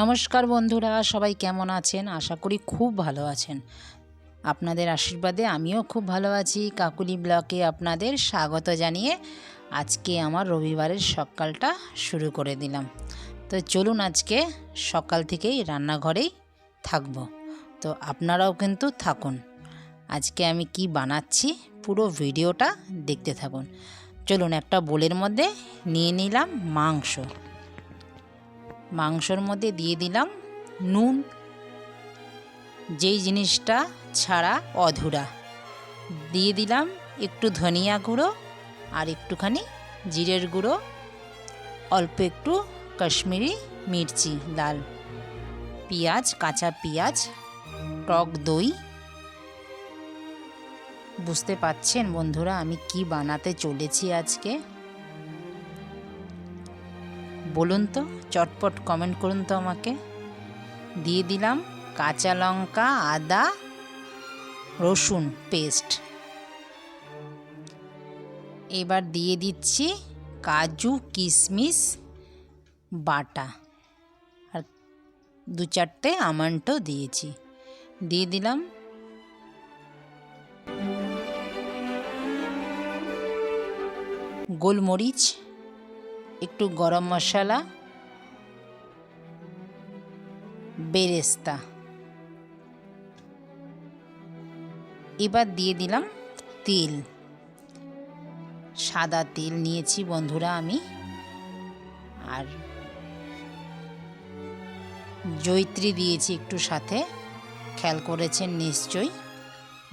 নমস্কার বন্ধুরা, সবাই কেমন আছেন? আশা করি খুব ভালো আছেন। আপনাদের আশীর্বাদে আমিও খুব ভালো আছি। কাকুলি ব্লকে আপনাদের স্বাগত জানিয়ে আজকে আমার রবিবারের সকালটা শুরু করে দিলাম। তো চলুন আজকে সকাল থেকেই রান্নাঘরেই থাকব। তো আপনারাও কিন্তু থাকুন। আজকে আমি কি বানাচ্ছি পুরো ভিডিওটা দেখতে থাকুন। চলুন একটা বোলের মধ্যে নিয়ে নিলাম মাংস। মাংসর মধ্যে দিয়ে দিলাম নুন। যেই জিনিসটা ছাড়া অধুরা। দিয়ে দিলাম একটু ধনিয়া গুঁড়ো আর একটুখানি জিরের গুঁড়ো। অল্প একটু কাশ্মীরি মির্চি লাল পেঁয়াজ, কাঁচা পেঁয়াজ, টক দই। বুঝতে পাচ্ছেন বন্ধুরা আমি কি বানাতে চলেছি আজকে? বলুন তো, চটপট কমেন্ট করুন তো আমাকে। দিয়ে দিলাম কাঁচা লঙ্কা, আদা, রসুন পেস্ট এবার দিয়ে দিচ্ছি কাজু, কিশমিশ, বাটা। আর দু চারটে আমন্ডও দিয়েছি। দিয়ে দিলাম গোলমরিচ একটু গরম মশলা, বেরেস্তা। এবার দিয়ে দিলাম তিল। সাদা তেল নিয়েছি বন্ধুরা আমি। আর জৈত্রী দিয়েছি একটু সাথে। খেয়াল করেছেন নিশ্চয়ই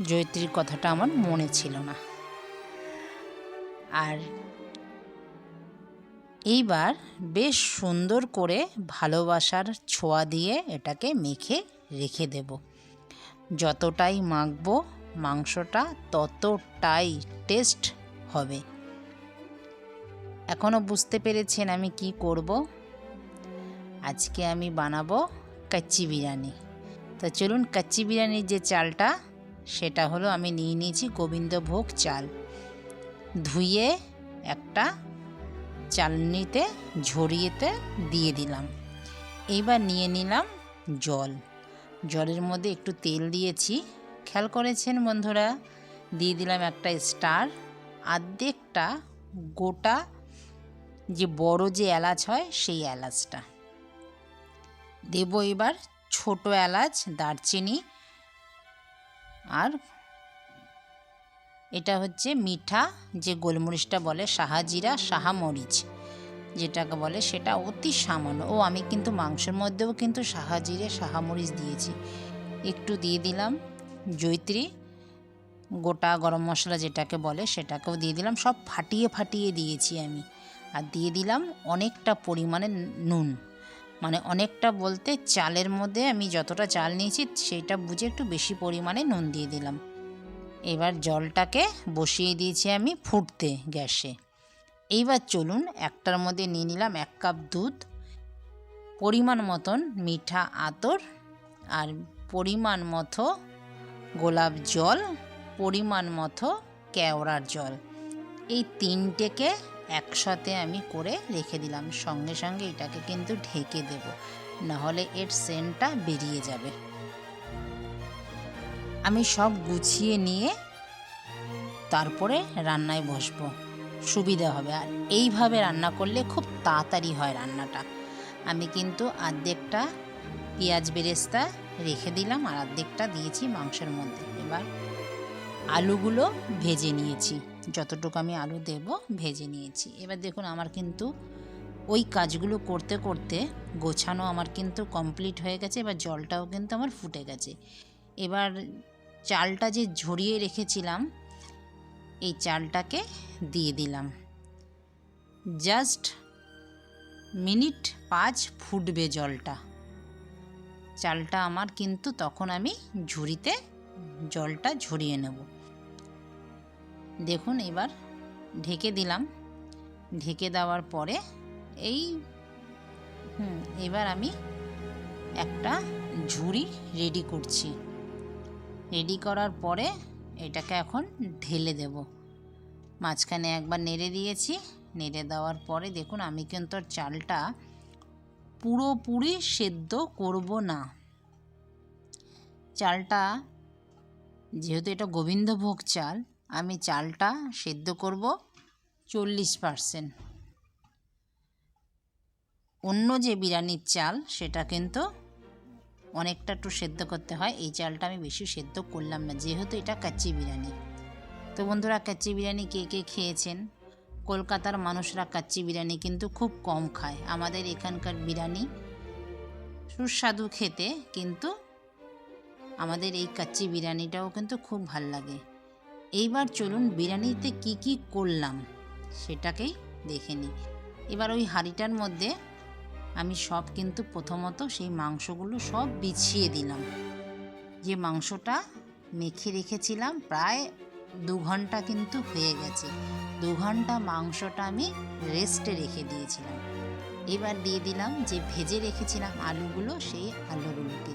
জৈত্রীর কথাটা আমার মনে ছিল না। আর এইবার বেশ সুন্দর করে ভালোবাসার ছোঁয়া দিয়ে এটাকে মেখে রেখে দেব। যতটাই মাখব, মাংসটা ততটাই টেস্ট হবে। এখনও বুঝতে পেরেছেন আমি কি করব? আজকে আমি বানাবো কাচ্চি বিরিয়ানি। তো চলুন কাচ্চি বিরিয়ানির যে চালটা, সেটা হলো আমি নিয়ে নিয়েছি গোবিন্দভোগ চাল। ধুয়ে একটা চালনিতে ঝরিয়েতে দিয়ে দিলাম। এইবার নিয়ে নিলাম জল। জলের মধ্যে একটু তেল দিয়েছি। খেয়াল করেছেন বন্ধুরা? দিয়ে দিলাম একটা স্টার। আর্ধেকটা গোটা যে বড় যে এলাচ হয়, সেই এলাচটা। দেব এবার ছোট এলাচ, দারচিনি আর এটা হচ্ছে মিঠা, যে গোলমরিচটা বলে সাহাজিরা সাহামরিচ, যেটাকে বলে সেটা অতি সামান্য। ও, আমি কিন্তু মাংসের মধ্যেও কিন্তু সাহাজিরে সাহামরিচ দিয়েছি। একটু দিয়ে দিলাম জৈত্রী, গোটা গরম মশলা যেটাকে বলে সেটাকেও দিয়ে দিলাম। সব ফাটিয়ে ফাটিয়ে দিয়েছি আমি। আর দিয়ে দিলাম অনেকটা পরিমাণে নুন। মানে অনেকটা বলতে চালের মধ্যে আমি যতটা চাল নিয়েছি, সেইটা বুঝে একটু বেশি পরিমাণে নুন দিয়ে দিলাম। এবার জলটাকে বসিয়ে দিয়েছি আমি ফুটতে গ্যাসে। এইবার চলুন একটার মধ্যে নিয়ে নিলাম এক কাপ দুধ, পরিমাণ মতন মিঠা আতর আর পরিমাণ মতো গোলাপ জল, পরিমাণ মতো কেওড়ার জল। এই তিনটেকে একসাথে আমি করে রেখে দিলাম। সঙ্গে সঙ্গে এটাকে কিন্তু ঢেকে দেব, নাহলে এর সেন্টটা বেরিয়ে যাবে। আমি সব গুছিয়ে নিয়ে তারপরে রান্নায় বসবো। সুবিধা হবে। আর এইভাবে রান্না করলে খুব তাড়াতাড়ি হয় রান্নাটা। আমি কিন্তু আর্ধেকটা পেঁয়াজ বেরেস্তা রেখে দিলাম আর অর্ধেকটা দিয়েছি মাংসের মধ্যে। এবার আলুগুলো ভেজে নিয়েছি। যতটুকু আমি আলু দেব ভেজে নিয়েছি। এবার দেখুন আমার কিন্তু ওই কাজগুলো করতে করতে গোছানো আমার কিন্তু কমপ্লিট হয়ে গেছে। এবার জলটাও কিন্তু আমার ফুটে গেছে। এবার চালটা যে ঝরিয়ে রেখেছিলাম, এই চালটাকে দিয়ে দিলাম। জাস্ট মিনিট পাঁচ ফুটবে জলটা। চালটা আমার কিন্তু তখন আমি ঝুড়িতে জলটা ঝরিয়ে নেব। দেখুন, এবার ঢেকে দিলাম। ঢেকে দেওয়ার পরে এই, হুম, এবার আমি একটা ঝুড়ি রেডি করছি। রেডি করার পরে এটাকে এখন ঢেলে দেব। মাঝখানে একবার নেড়ে দিয়েছি। নেড়ে দেওয়ার পরে দেখুন, আমি কিন্তু চালটা পুরোপুরি সেদ্ধ করব না। চালটা, যেহেতু এটা গোবিন্দভোগ চাল, আমি চালটা সেদ্ধ করব চল্লিশ পারসেন্ট। অন্য যে বিরিয়ানির চাল, সেটা কিন্তু অনেকটা একটু সেদ্ধ করতে হয়। এই চালটা আমি বেশি সেদ্ধ করলাম না, যেহেতু এটা কাচ্চি বিরিয়ানি। তো বন্ধুরা, কাচ্চি বিরিয়ানি কে কে খেয়েছেন? কলকাতার মানুষরা কাচ্চি বিরিয়ানি কিন্তু খুব কম খায়। আমাদের এখানকার বিরিয়ানি সুস্বাদু খেতে, কিন্তু আমাদের এই কাচ্চি বিরিয়ানিটাও কিন্তু খুব ভালো লাগে। এইবার চলুন বিরিয়ানিতে কি কি করলাম, সেটাকেই দেখে নিই। এবার ওই হাঁড়িটার মধ্যে আমি সব কিন্তু প্রথমত সেই মাংসগুলো সব বিছিয়ে দিলাম। যে মাংসটা মেখে রেখেছিলাম প্রায় দু ঘণ্টা কিন্তু হয়ে গেছে। দু ঘণ্টা মাংসটা আমি রেস্টে রেখে দিয়েছিলাম। এবার দিয়ে দিলাম যে ভেজে রেখেছিলাম আলুগুলো সেই আলুগুলোকে।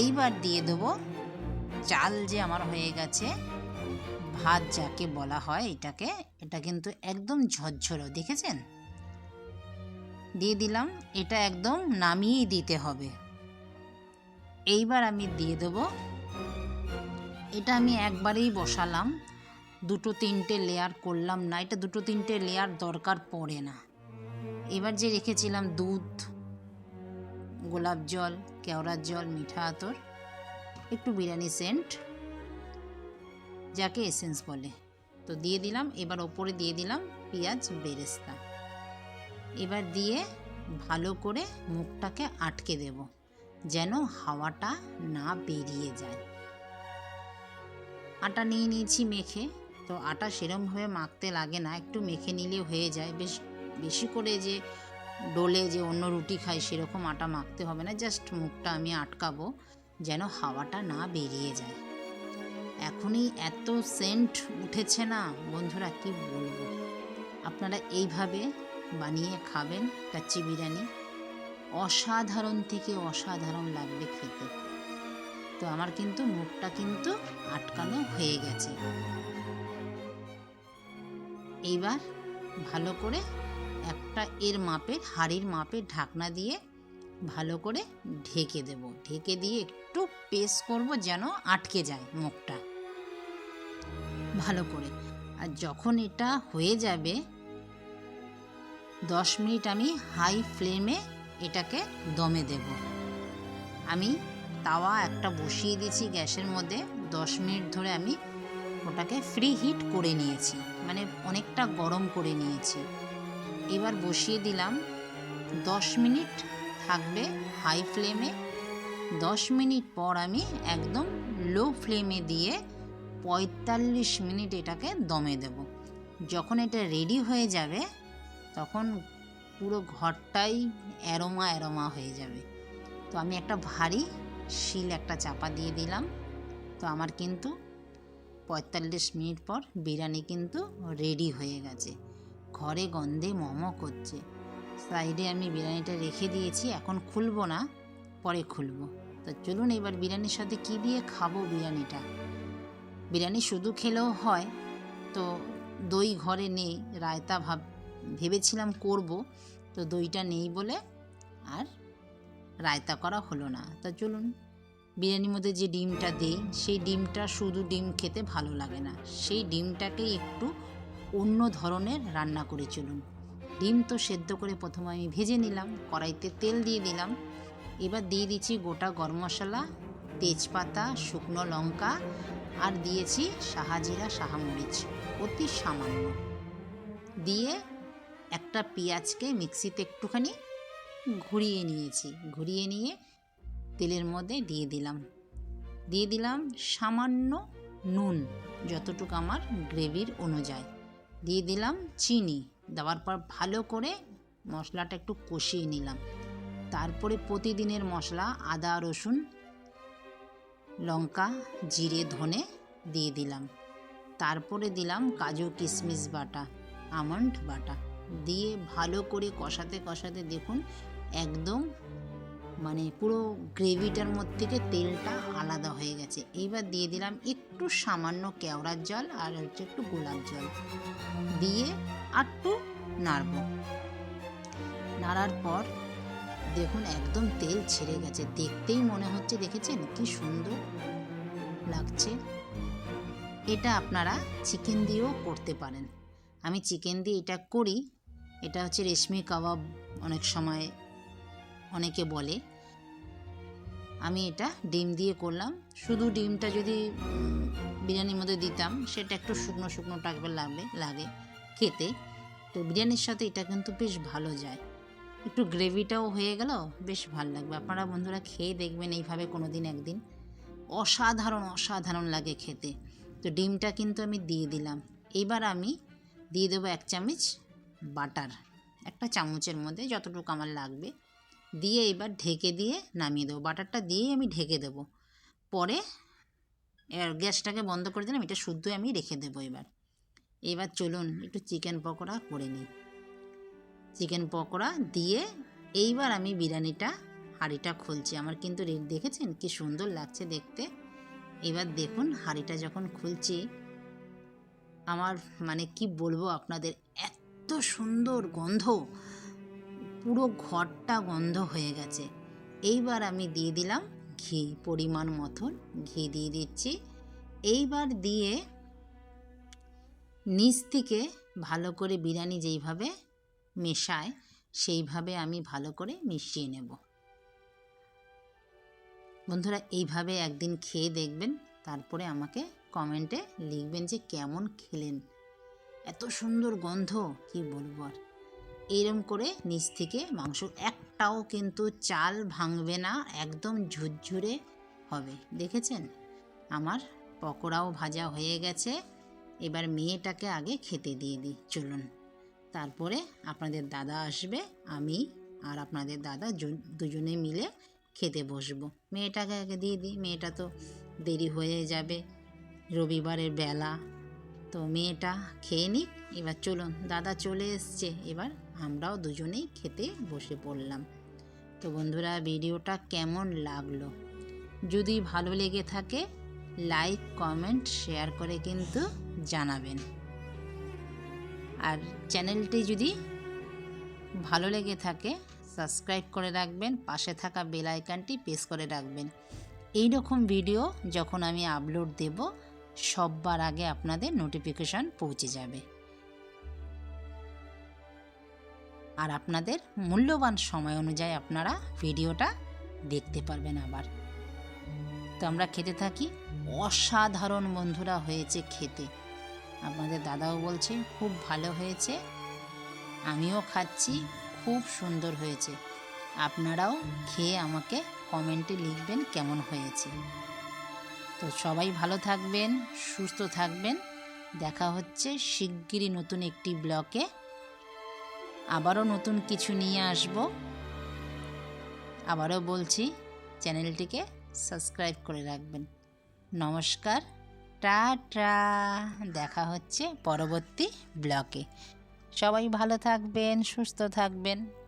এইবার দিয়ে দেবো চাল যে আমার হয়ে গেছে, ভাত যাকে বলা হয় এটাকে, এটা কিন্তু একদম ঝরঝরো, দেখেছেন? দিয়ে দিলাম। এটা একদম নামিয়েই দিতে হবে। এইবার আমি দিয়ে দেবো। এটা আমি একবারেই বসালাম। দুটো তিনটে লেয়ার করলাম না। এটা দুটো তিনটে লেয়ার দরকার পড়ে না। এবার যে রেখেছিলাম দুধ, গোলাপ জল, কেওড়ার জল, মিঠা আতর, একটু বিরিয়ানি সেন্ট যাকে এসেন্স বলে। তো দিয়ে দিলাম। এবার ওপরে দিয়ে দিলাম পেঁয়াজ বেরেস্তা। এবার দিয়ে ভালো করে মুখটাকে আটকে দেব, যেন হাওয়াটা না বেরিয়ে যায়। আটা নিয়ে নিয়েছি মেখে, তো আটা সেরমভাবে মাখতে লাগে না, একটু মেখে নিলে হয়ে যায়। বেশ, বেশি করে যে ডোলে যে অন্য রুটি খাই, সেরকম আটা মাখতে হবে না, জাস্ট মুখটা আমি আটকাবো, যেন হাওয়াটা না বেরিয়ে যায়। এখনই এত সেন্ট উঠেছে না, বন্ধুরা কি বলব? আপনারা এইভাবে বানিয়ে খাবেন কাচ্চি বিরিয়ানি। অসাধারণ থেকে অসাধারণ লাগবে খেতে। তো আমার কিন্তু মুখটা কিন্তু আটকানো হয়ে গেছে। এইবার ভালো করে একটা এর মাপের, হাড়ির মাপের ঢাকনা দিয়ে ভালো করে ঢেকে দেব। ঢেকে দিয়ে একটু পেস করব যেন আটকে যায় মুখটা। ভালো করে। আর যখন এটা হয়ে যাবে দশ মিনিট আমি হাই ফ্লেমে এটাকে দমে দেব। আমি তাওয়া একটা বসিয়ে দিয়েছি গ্যাসের মধ্যে। দশ মিনিট ধরে আমি ওটাকে ফ্রি হিট করে নিয়েছি মানে অনেকটা গরম করে নিয়েছি। এবার বসিয়ে দিলাম। দশ মিনিট থাকবে হাই ফ্লেমে। দশ মিনিট পর আমি একদম লো ফ্লেমে দিয়ে পঁয়তাল্লিশ মিনিট এটাকে দমে দেব। যখন এটা রেডি হয়ে যাবে পুরো ঘরটাই অ্যারোমা অ্যারোমা হয়ে যাবে। তো আমি একটা ভারী শিল একটা চাপা দিয়ে দিলাম। তো আমার কিন্তু পঁয়তাল্লিশ মিনিট পর বিরিয়ানি কিন্তু রেডি হয়ে গেছে। ঘরে গন্ধে মম করছে। সাইডে আমি বিরিয়ানিটা রেখে দিয়েছি, এখন খুলবো না, পরে খুলবো। তো চলুন এবার বিরিয়ানির সাথে কি দিয়ে খাব বিরিয়ানিটা? বিরিয়ানি শুধু খেলেও হয়, তো দই ঘরে নেই, রায়তা ভাব ভেবেছিলাম করব, তো দইটা নেই বলে আর রায়তা করা হলো না। তা চলুন, বিরিয়ানির মধ্যে যে ডিমটা দেই, সেই ডিমটা শুধু ডিম খেতে ভালো লাগে না। সেই ডিমটাকে একটু অন্য ধরনের রান্না করে চলুন। ডিম তো সেদ্ধ করে প্রথমে আমি ভেজে নিলাম, কড়াইতে তেল দিয়ে দিলাম। এবার দিয়ে দিচ্ছি গোটা গরম মশলা, তেজপাতা, শুকনো লঙ্কা আর দিয়েছি সাহাজিরা সাহামরিচ অতি সামান্য। দিয়ে একটা পেঁয়াজকে মিক্সিতে একটুখানি ঘুরিয়ে নিয়েছি। ঘুরিয়ে নিয়ে তেলের মধ্যে দিয়ে দিলাম। দিয়ে দিলাম সামান্য নুন, যতটুকু আমার গ্রেভির অনুযায়ী। দিয়ে দিলাম চিনি, দেওয়ার পর ভালো করে মশলাটা একটু কষিয়ে নিলাম। তারপরে প্রতিদিনের মশলা আদা, রসুন, লঙ্কা, জিরে, ধনে দিয়ে দিলাম। তারপরে দিলাম কাজু কিশমিশ বাটা, আমন্ড বাটা। দিয়ে ভালো করে কষাতে কষাতে দেখুন একদম মানে পুরো গ্রেভিটার মধ্যে থেকে তেলটা আলাদা হয়ে গেছে। এইবার দিয়ে দিলাম একটু সামান্য কেওড়ার জল আর হচ্ছে একটু গোলাপ জল। দিয়ে একটু নাড়ব। নাড়ার পর দেখুন একদম তেল ছেড়ে গেছে। দেখতেই মনে হচ্ছে, দেখেছেন? কি সুন্দর লাগছে। এটা আপনারা চিকেন দিয়েও করতে পারেন। আমি চিকেন দিয়ে এটা করি। এটা হচ্ছে রেশমি কাবাব অনেক সময় অনেকে বলে। আমি এটা ডিম দিয়ে করলাম। শুধু ডিমটা যদি বিরিয়ানির মধ্যে দিতাম, সেটা একটু শুকনো শুকনো টাইপের লাগবে, লাগে খেতে। তো বিরিয়ানির সাথে এটা কিন্তু বেশ ভালো যায়। একটু গ্রেভিটাও হয়ে গেল, বেশ ভালো লাগবে। আপনারা বন্ধুরা খেয়ে দেখবেন এইভাবে কোনো দিন একদিন। অসাধারণ অসাধারণ লাগে খেতে। তো ডিমটা কিন্তু আমি দিয়ে দিলাম। এইবার আমি দিয়ে দেবো এক চামচ বাটার একটা চামচের মধ্যে যতটুকু আমার লাগবে দিয়ে এবার ঢেকে দিয়ে নামিয়ে দেবো। বাটারটা দিয়েই আমি ঢেকে দেবো। পরে এবার গ্যাসটাকে বন্ধ করে দিলাম, এটা শুদ্ধ আমি রেখে দেবো এবার। এবার চলুন একটু চিকেন পকোড়া করে নিই। চিকেন পকোড়া দিয়ে এইবার আমি বিরিয়ানিটা, হাঁড়িটা খুলছি। আমার কিন্তু রে- দেখেছেন কি সুন্দর লাগছে দেখতে? এবার দেখুন হাঁড়িটা যখন খুলছি, আমার মানে কি বলব আপনাদের, এত সুন্দর গন্ধ। পুরো ঘরটা গন্ধ হয়ে গেছে। এইবার আমি দিয়ে দিলাম ঘি, পরিমাণ মতন ঘি দিয়ে দিচ্ছি। এইবার দিয়ে নিচ থেকে ভালো করে বিরিয়ানি যেইভাবে মেশায়, সেইভাবে আমি ভালো করে মিশিয়ে নেব। বন্ধুরা, এইভাবে একদিন খেয়ে দেখবেন, তারপরে আমাকে কমেন্টে লিখবেন যে কেমন খেলেন। এত সুন্দর গন্ধ, কি বলব আর। এইরকম করে নিচ থেকে মাংস একটাও কিন্তু চাল ভাঙবে না, একদম ঝুরঝুরে হবে। দেখেছেন? আমার পকোড়াও ভাজা হয়ে গেছে। এবার মেয়েটাকে আগে খেতে দিয়ে দিই, চলুন। তারপরে আপনাদের দাদা আসবে, আমি আর আপনাদের দাদা দুজনে মিলে খেতে বসবো। মেয়েটাকে আগে দিয়ে দিই, মেয়েটা তো দেরি হয়ে যাবে। রবিবারের বেলা তো মেয়েটা খেয়ে নিক। এবার চলুন, দাদা চলে এসছে। এবার আমরাও দুজনেই খেতে বসে পড়লাম। তো বন্ধুরা, ভিডিওটা কেমন লাগল? যদি ভালো লেগে থাকে, লাইক, কমেন্ট, শেয়ার করে কিন্তু জানাবেন। আর চ্যানেলটি যদি ভালো লেগে থাকে, সাবস্ক্রাইব করে রাখবেন, পাশে থাকা বেল আইকনটি প্রেস করে রাখবেন। এই রকম ভিডিও যখন আমি আপলোড দেব সববার আগে আপনাদের নোটিফিকেশান পৌঁছে যাবে। আর আপনাদের মূল্যবান সময় অনুযায়ী আপনারা ভিডিওটা দেখতে পারবেন আবার। তো আমরা খেতে থাকি। অসাধারণ বন্ধুরা হয়েছে খেতে। আপনাদের দাদাও বলছে খুব ভালো হয়েছে। আমিও খাচ্ছি, খুব সুন্দর হয়েছে। আপনারাও খেয়ে আমাকে কমেন্টে লিখবেন কেমন হয়েছে। তো সবাই ভালো থাকবেন, সুস্থ থাকবেন। দেখা হচ্ছে শিগগিরই নতুন একটি ব্লকে। আবারও নতুন কিছু নিয়ে আসব। আবারও বলছি, চ্যানেলটিকে সাবস্ক্রাইব করে রাখবেন। নমস্কার টা টাটা। দেখা হচ্ছে পরবর্তী ব্লকে। সবাই ভালো থাকবেন, সুস্থ থাকবেন।